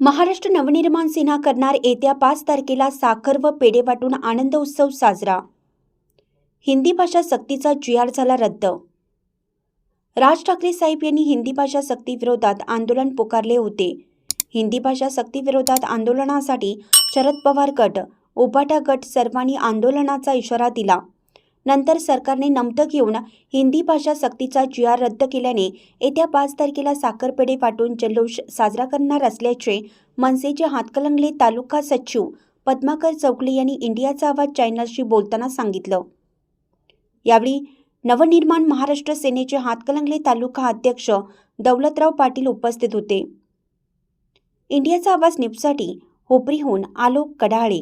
महाराष्ट्र नवनिर्माण सेना करणार येत्या पाच तारखेला साखर व पेढे वाटून आनंद उत्सव साजरा. हिंदी भाषा सक्तीचा जी आर झाला रद्द. राज ठाकरे साहेब यांनी हिंदी भाषा सक्तीविरोधात आंदोलन पुकारले होते. हिंदी भाषा सक्तीविरोधात आंदोलनासाठी शरद पवार गट उबाटा गट सर्वांनी आंदोलनाचा इशारा दिला. नंतर सरकारने नमतं घेऊन हिंदी भाषा सक्तीचा जी आर रद्द केल्याने येत्या पाच तारखेला साखरपेढे वाटून जल्लोष साजरा करणार असल्याचे मनसेचे हातकलंगले तालुका सचिव पद्माकर चौकले यांनी इंडियाचा आवाज चॅनलशी बोलताना सांगितलं. यावेळी नवनिर्माण महाराष्ट्र सेनेचे हातकलंगले तालुका अध्यक्ष दौलतराव पाटील उपस्थित होते. इंडियाचा आवाज निपसाठी होपरीहून आलोक कडाळे